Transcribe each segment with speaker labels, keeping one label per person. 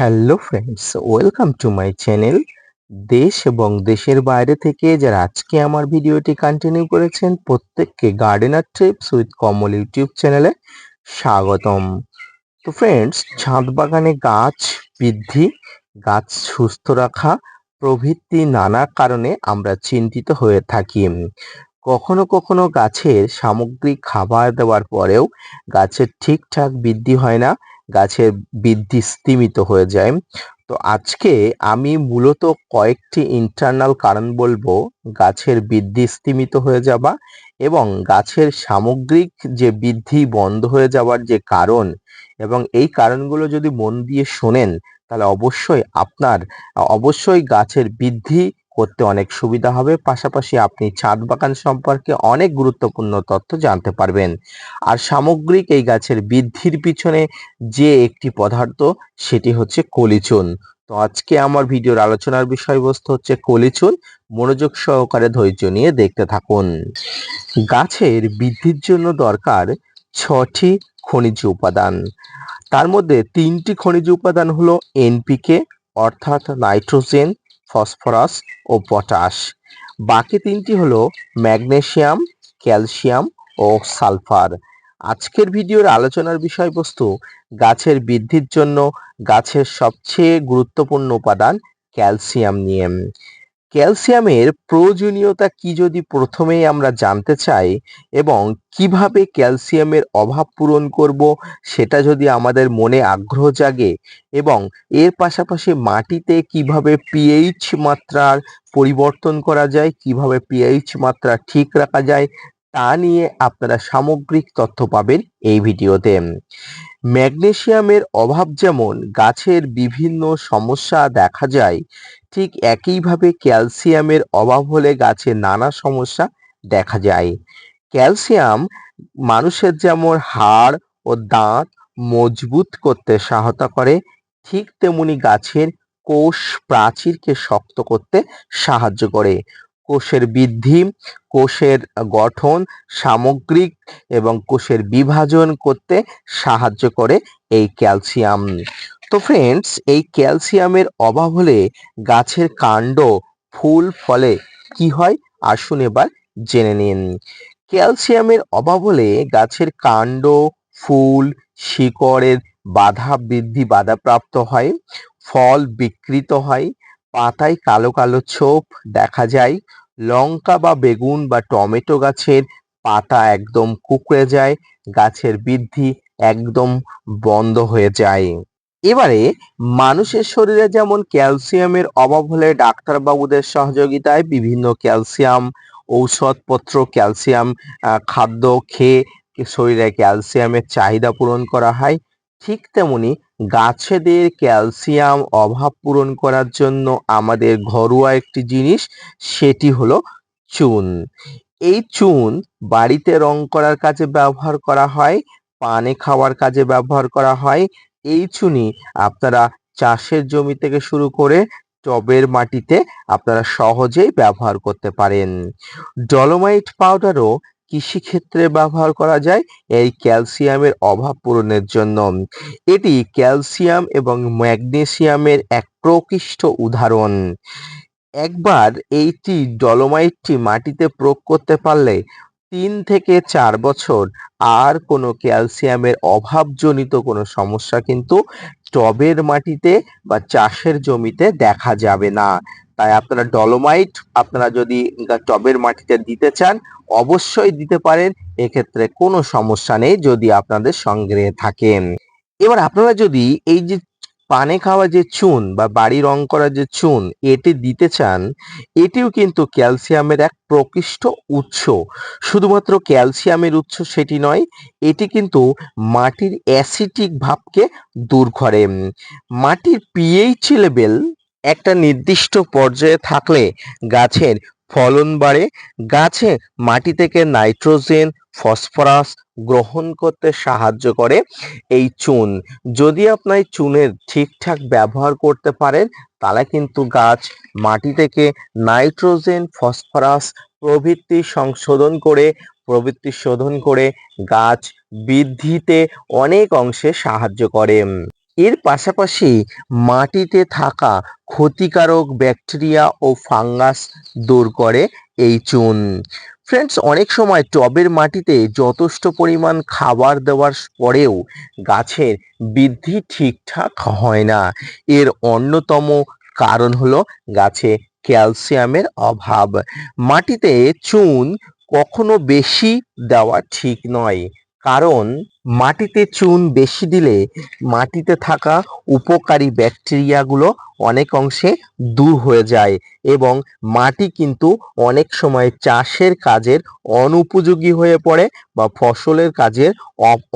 Speaker 1: Hello friends welcome to my channel দেশ এবং দেশের বাইরে থেকে যারা আজকে আমার ভিডিওটি কন্টিনিউ করেছেন, প্রত্যেককে gardener trips with Kamal YouTube চ্যানেলে স্বাগতম। তো ফ্রেন্ডস ছাদ বাগানে গাছ বৃদ্ধি, গাছ সুস্থ রাখা, প্রভৃতি নানা কারণে আমরা চিন্তিত হয়ে থাকি। কখনো কখনো গাছের সামগ্রিক খাবার দেওয়ার পরেও গাছের ঠিকঠাক বৃদ্ধি হয় না গাছের বৃদ্ধি স্তিমিত হয়ে যায়। তো আজকে আমি মূলত কয়েকটি ইন্টারনাল কারণ বলব, গাছের বৃদ্ধি স্তিমিত হয়ে যাওয়া এবং গাছের সামগ্রিক যে বৃদ্ধি বন্ধ হয়ে যাওয়ার যে কারণ এবং এই কারণগুলো যদি মন দিয়ে শোনেন, তাহলে অবশ্যই আপনার, অবশ্যই গাছের বৃদ্ধি করতে অনেক সুবিধা হবে। পাশাপাশি আপনি ছাদ বাগান সম্পর্কে অনেক গুরুত্বপূর্ণ তথ্য জানতে পারবেন। আর সামগ্রিক এই গাছের বৃদ্ধির পিছনে যে একটি পদার্থ, সেটি হচ্ছে কলিচুন। তো আজকে আমার ভিডিওর আলোচনার বিষয়বস্তু হচ্ছে কলিচুন। মনোযোগ সহকারে ধৈর্য নিয়ে দেখতে থাকুন। গাছের বৃদ্ধির জন্য দরকার ছটি খনিজ উপাদান। তার মধ্যে তিনটি খনিজ উপাদান হলো এনপিকে, অর্থাৎ নাইট্রোজেন ফসফরাস ও পটাশ। বাকি তিনটি হলো ম্যাগনেশিয়াম ক্যালসিয়াম ও সালফার। আজকের ভিডিওর আলোচনার বিষয়বস্তু, গাছের বৃদ্ধির জন্য গাছের সবচেয়ে গুরুত্বপূর্ণ উপাদান ক্যালসিয়াম নিয়ে। ক্যালসিয়ামের প্রয়োজনীয়তা কি যদি প্রথমেই আমরা জানতে চাই এবং কীভাবে ক্যালসিয়ামের অভাব পূরণ করব সেটা যদি আমাদের মনে আগ্রহ জাগে এবং এর পাশাপাশি মাটিতে কীভাবে পিএইচ মাত্রার পরিবর্তন করা যায়, কীভাবে পিএইচ মাত্রা ঠিক রাখা যায়, তা নিয়ে আপনারা সামগ্রিক তথ্য পাবেন এই ভিডিওতে। ম্যাগনেসিয়ামের অভাব যেমন গাছের বিভিন্ন সমস্যা দেখা যায়, ঠিক একইভাবে ক্যালসিয়ামের অভাব হলে গাছে নানা সমস্যা দেখা যায়। ক্যালসিয়াম মানুষের যেমন হাড় ও দাঁত মজবুত করতে সহায়তা করে, ঠিক তেমনি গাছের কোষ প্রাচীরকে শক্ত করতে সাহায্য করে। কোষের বৃদ্ধি, কোষের গঠন, সামগ্রিক এবং কোষের বিভাজন করতে সাহায্য করে এই ক্যালসিয়াম। তো ফ্রেন্ডস এই ক্যালসিয়ামের অভাব হলে গাছের কাণ্ড, ফুল, ফলে কি হয়? আসুন এবার জেনে নিন। ক্যালসিয়ামের অভাব হলে গাছের কাণ্ড, ফুল, শিকড়ের বাধা বৃদ্ধি বাধাপ্রাপ্ত হয়, ফল বিকৃত হয়, পাতায় কালো কালো ছোপ দেখা যায় লঙ্কা বা বেগুন বা টমেটো গাছের পাতা একদম কুকড়ে যায়, গাছের বৃদ্ধি একদম বন্ধ হয়ে যায়। এবারে মানুষের শরীরে যেমন ক্যালসিয়ামের অভাব হলে ডাক্তারবাবুদের সহযোগিতায় বিভিন্ন ক্যালসিয়াম ঔষধপত্র, ক্যালসিয়াম খাদ্য খেয়ে শরীরে ক্যালসিয়ামের চাহিদা পূরণ করা হয়। ঠিক তেমনি গাছেদের ক্যালসিয়াম অভাব পূরণ করার জন্য আমাদের ঘরোয়া একটি জিনিস, সেটি হলো চুন। এই চুন বাড়িতে রং করার কাজে ব্যবহার করা হয়, পানে খাওয়ার কাজে ব্যবহার করা হয়। এই চুনি আপনারা চাষের জমি থেকে শুরু করে টবের মাটিতে আপনারা সহজেই ব্যবহার করতে পারেন। ডলোমাইট পাউডারও কৃষিক্ষেত্রে ব্যবহার করা যায় এই ক্যালসিয়ামের অভাব পূরণের জন্য। এটি ক্যালসিয়াম এবং ম্যাগনেসিয়ামের এক প্রকৃষ্ট উদাহরণ। একবার এইটি ডলোমাইটটি মাটিতে প্রয়োগ করতে পারলে তিন থেকে চার বছর আর কোনো ক্যালসিয়ামের অভাবজনিত কোনো সমস্যা কিন্তু টবের মাটিতে বা চাষের জমিতে দেখা যাবে না। তাই আপনারা ডলোমাইট আপনারা যদি টবের মাটিতে দিতে চান, অবশ্যই দিতে পারেন। এক্ষেত্রে কোনো সমস্যা নেই যদি আপনাদের সংগ্রহে থাকেন। এবার আপনারা যদি এই যে পানে খাওয়া যে চুন বা বাড়ি রং করা যে চুন, এটি দিতে চান, এটিও কিন্তু ক্যালসিয়ামের এক প্রকৃষ্ট উৎস। শুধুমাত্র ক্যালসিয়ামের উৎস সেটি নয়, এটি কিন্তু মাটির অ্যাসিটিক ভাবকে দূর করে। মাটির পিএইচ লেভেল একটা নির্দিষ্ট পর্যায়ে থাকলে গাছের ফলন বাড়ে। গাছে মাটি থেকে নাইট্রোজেন, ফসফরাস গ্রহণ করতে সাহায্য করে এই চুন। যদি আপনার চুনের ঠিকঠাক ব্যবহার করতে পারেন, তাহলে কিন্তু গাছ মাটি থেকে নাইট্রোজেন, ফসফরাস প্রভৃতি সংশোধন করে প্রবৃত্তি শোধন করে গাছ বৃদ্ধিতে অনেক অংশে সাহায্য করে। এর পাশাপাশি মাটিতে থাকা ক্ষতিকারক ব্যাকটেরিয়া ও ফাঙ্গাস দূর করে এই চুন। ফ্রেন্ডস অনেক সময় টবের মাটিতে যথেষ্ট পরিমাণ খাবার দেওয়ার পরেও গাছের বৃদ্ধি ঠিকঠাক হয় না। এর অন্যতম কারণ হলো গাছে ক্যালসিয়ামের অভাব। মাটিতে চুন কখনো বেশি দেওয়া ঠিক নয়। কারণ মাটিতে চুন বেশি দিলে মাটিতে থাকা উপকারী ব্যাকটেরিয়াগুলো অনেক অংশে দূর হয়ে যায় এবং মাটি কিন্তু অনেক সময় চাষের কাজের অনুপযোগী হয়ে পড়ে বা ফসলের কাজের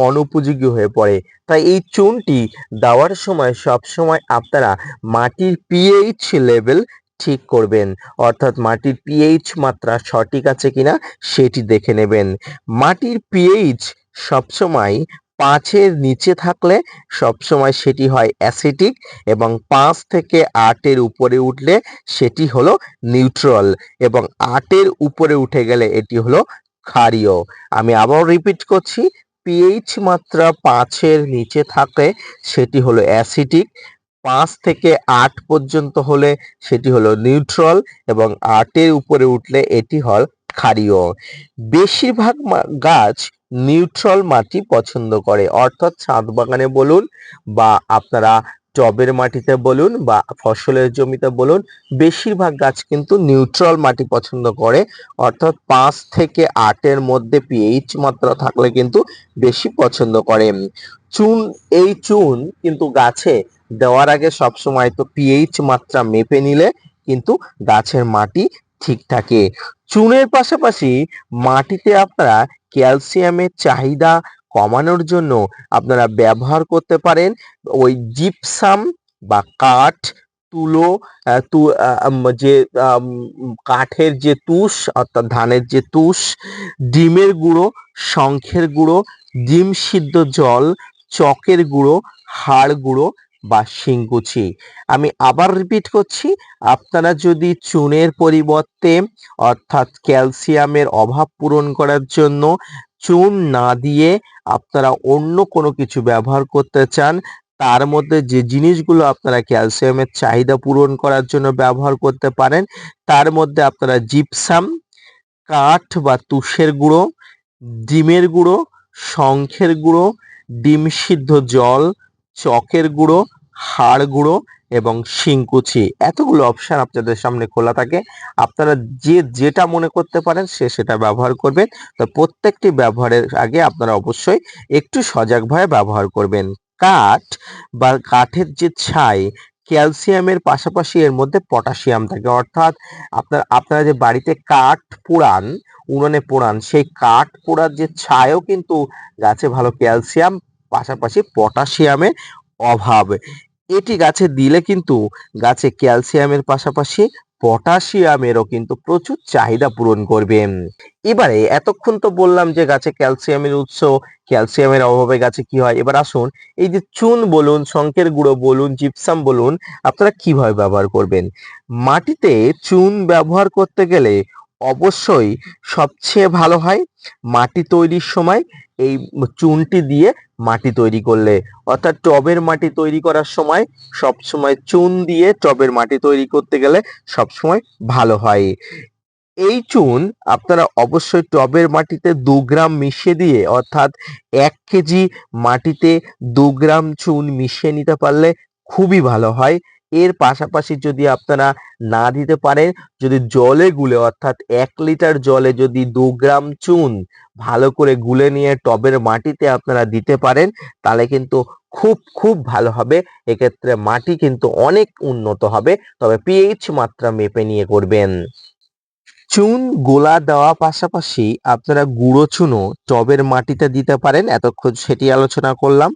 Speaker 1: অনুপযোগী হয়ে পড়ে। তাই এই চুনটি দেওয়ার সময় সব সময় আপনারা মাটির পিএইচ লেভেল ঠিক করবেন। অর্থাৎ মাটির পিএইচ মাত্রা সঠিক আছে কিনা সেটি দেখে নেবেন। মাটির পিএইচ সবসময় পাঁচের নিচে থাকলে সবসময় সেটি হয় অ্যাসিটিক এবং পাঁচ থেকে আটের উপরে উঠলে সেটি হলো নিউট্রাল এবং আটের উপরে উঠে গেলে এটি হলো ক্ষারীয়। আমি আবার রিপিট করছি পিএইচ মাত্রা পাঁচের নিচে থাকলে সেটি হলো অ্যাসিটিক, পাঁচ থেকে আট পর্যন্ত হলে সেটি হলো নিউট্রাল এবং আটের উপরে উঠলে এটি হল ক্ষারীয়। বেশিরভাগ গাছ নিউট্রাল মাটি পছন্দ করে। অর্থাৎ ছাদ বাগানে বলুন বা আপনারা টবের মাটিতে বলুন বা ফসলের জমিতে বলুন, বেশিরভাগ গাছ কিন্তু নিউট্রাল মাটি পছন্দ করে। অর্থাৎ পাঁচ থেকে আটের মধ্যে পিএইচ মাত্রা থাকলে কিন্তু বেশি পছন্দ করে। চুন, এই চুন কিন্তু গাছে দেওয়ার আগে সবসময় তো পিএইচ মাত্রা মেপে নিলে কিন্তু গাছের মাটি ঠিক থাকে। চুনের পাশাপাশি মাটিতে আপনারা ক্যালসিয়ামের চাহিদা কমানোর জন্য আপনারা ব্যবহার করতে পারেন। ওই জিপসাম বা কাঠ, তুলো তু- যে কাঠের যে তুষ, অর্থাৎ ধানের যে তুষ, ডিমের গুঁড়ো, শঙ্খের গুঁড়ো, ডিম সিদ্ধ জল, চকের গুঁড়ো, হাড় গুঁড়ো বা শিংকুচি। আমি আবার রিপিট করছি, আপনারা যদি চুনের পরিবর্তে অর্থাৎ ক্যালসিয়ামের অভাব পূরণ করার জন্য চুন না দিয়ে আপনারা অন্য কোনো কিছু ব্যবহার করতে চান, তার মধ্যে যে জিনিসগুলো আপনারা ক্যালসিয়ামের চাহিদা পূরণ করার জন্য ব্যবহার করতে পারেন, তার মধ্যে আপনারা জিপসাম, কাঠ বা তুষের গুঁড়ো, ডিমের গুঁড়ো, শঙ্খের গুঁড়ো, ডিম সিদ্ধ জল চকের গুঁড়ো, হাড় গুঁড়ো এবং শিংকুচি। এতগুলো অপশন আপনাদের সামনে খোলা থাকে। আপনারা যে যেটা মনে করতে পারেন সে সেটা ব্যবহার করবেন। তো প্রত্যেকটি ব্যবহারের আগে আপনারা অবশ্যই একটু সজাগভাবে ব্যবহার করবেন। কাঠ বা কাঠের যে ছাই, ক্যালসিয়ামের পাশাপাশি এর মধ্যে পটাশিয়াম থাকে। অর্থাৎ আপনার, আপনারা যে বাড়িতে কাঠ পোড়ান, উনুনে পোড়ান, সেই কাঠ পোড়ার যে ছাইও কিন্তু গাছে ভালো ক্যালসিয়াম পাশাপাশি পটাশিয়ামের অভাব। এটি গাছে দিলে কিন্তু গাছে ক্যালসিয়ামের পাশাপাশি পটাশিয়ামেরও কিন্তু প্রচুর চাহিদা পূরণ করবে। এবারে এতক্ষণ তো বললাম যে গাছে ক্যালসিয়ামের উৎস, ক্যালসিয়ামের অভাবে গাছে কি হয়? এবার আসুন, এই যে চুন বলুন শঙ্কের গুঁড়ো বলুন জিপসাম বলুন, আপনারা কীভাবে ব্যবহার করবেন? মাটিতে চুন ব্যবহার করতে গেলে অবশ্যই সবচেয়ে ভালো হয় মাটি তৈরির সময় এই চুনটি দিয়ে মাটি তৈরি করলে। অর্থাৎ টবের মাটি তৈরি করার সময় সব সময় চুন দিয়ে টবের মাটি তৈরি করতে গেলে সব সময় ভালো হয়। এই চুন আপনারা অবশ্যই টবের মাটিতে দু গ্রাম মিশিয়ে দিয়ে, অর্থাৎ এক কেজি মাটিতে দু গ্রাম চুন মিশিয়ে নিতে পারলে খুবই ভালো হয়। এর পাশাপাশি যদি আপনারা না দিতে পারেন, যদি জলে গুলে, অর্থাৎ এক লিটার জলে যদি দু গ্রাম চুন ভালো করে গুলে নিয়ে টবের মাটিতে আপনারা দিতে পারেন, তাহলে কিন্তু খুব খুব ভালো হবে। এক্ষেত্রে মাটি কিন্তু অনেক উন্নত হবে। তবে পিএইচ মাত্রা মেপে নিয়ে করবেন। চুন গোলা দেওয়া পাশাপাশি আপনারা গুঁড়ো চুনও টবের মাটিতে দিতে পারেন। এতক্ষণ সেটি আলোচনা করলাম।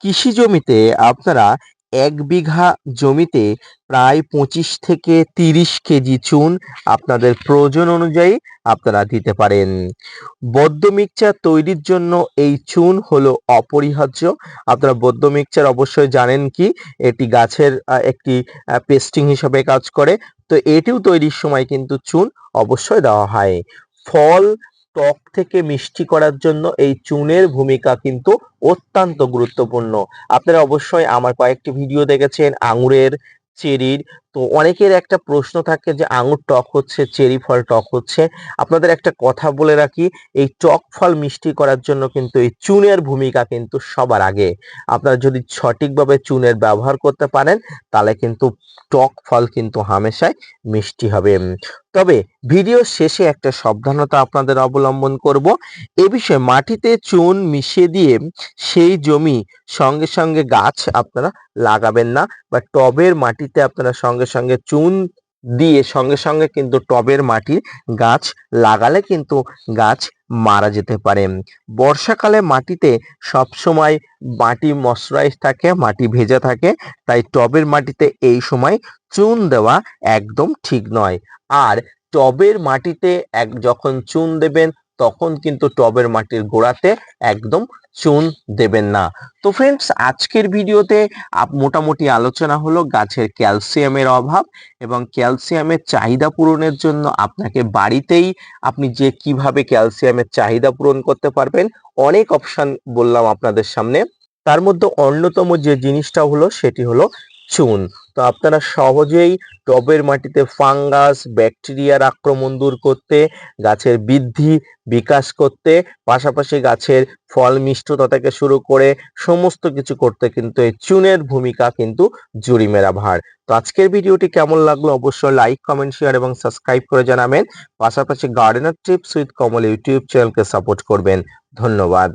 Speaker 1: কৃষি জমিতে আপনারা এক বিঘা জমিতে প্রায় পঁচিশ থেকে তিরিশ কেজি চুন আপনাদের প্রয়োজন অনুযায়ী আপনারা দিতে পারেন। বদ্ধ মিক্সচার তৈরির জন্য এই চুন হলো অপরিহার্য। আপনারা বদ্ধ মিক্সচার অবশ্যই জানেন কি? এটি গাছের একটি পেস্টিং হিসাবে কাজ করে। তো এটিও তৈরির সময় কিন্তু চুন অবশ্যই দেওয়া হয়। ফল টক থেকে মিষ্টি করার জন্য এই চুনের ভূমিকা কিন্তু অত্যন্ত গুরুত্বপূর্ণ। আপনারা অবশ্যই আমার কয়েকটি ভিডিও দেখেছেন আঙুরের চেরির। তো অনেকের একটা প্রশ্ন থাকে যে আঙুর টক হচ্ছে, চেরি ফল টক হচ্ছে। আপনাদের একটা কথা বলে রাখি, এই টক ফল মিষ্টি করার জন্য কিন্তু এই চুনের ভূমিকা কিন্তু সবার আগে। আপনারা যদি সঠিকভাবে চুনের ব্যবহার করতে পারেন, তাহলে কিন্তু টক ফল কিন্তু হামেশাই মিষ্টি হবে। তবে ভিডিও শেষে একটা সাবধানতা আপনাদের অবলম্বন করব। এ বিষয়ে মাটিতে চুন মিশিয়ে দিয়ে সেই জমি সঙ্গে সঙ্গে গাছ আপনারা লাগাবেন না, বা টবের মাটিতে আপনারা সঙ্গে সঙ্গে চুন দিয়ে সঙ্গে সঙ্গে কিন্তু টবের মাটির গাছ লাগালে কিন্তু গাছ মারা যেতে পারে। বর্ষাকালে মাটিতে সবসময় মাটি ময়শ্চারাইজ থাকে, মাটি ভেজা থাকে, তাই টবের মাটিতে এই সময় চুন দেওয়া একদম ঠিক নয়। আর টবের মাটিতে এক যখন চুন দেবেন তখন কিন্তু টবের মাটির গোড়াতে একদম চুন দেবেন না। তো ফ্রেন্ডস আজকের ভিডিওতে মোটামুটি আলোচনা হলো গাছের ক্যালসিয়ামের অভাব এবং ক্যালসিয়ামের চাহিদা পূরণের জন্য আপনাকে বাড়িতেই আপনি যে কীভাবে ক্যালসিয়ামের চাহিদা পূরণ করতে পারবেন, অনেক অপশন বললাম আপনাদের সামনে। তার মধ্যে অন্যতম যে জিনিসটা হলো, সেটি হলো চুন। তো আপনারা সহজেই টবের মাটিতে ফাঙ্গাস, ব্যাকটেরিয়ার আক্রমণ দূর করতে, গাছের বৃদ্ধি বিকাশ করতে, পাশাপাশি গাছের ফল মিষ্টতা থেকে শুরু করে সমস্ত কিছু করতে কিন্তু এই চুনের ভূমিকা কিন্তু জুরিমেরা ভার তো আজকের ভিডিওটি কেমন লাগল অবশ্যই লাইক কমেন্ট শেয়ার এবং সাবস্ক্রাইব করে জানাবেন। পাশাপাশি gardener tips with Kamal YouTube চ্যানেলকে সাপোর্ট করবেন। ধন্যবাদ।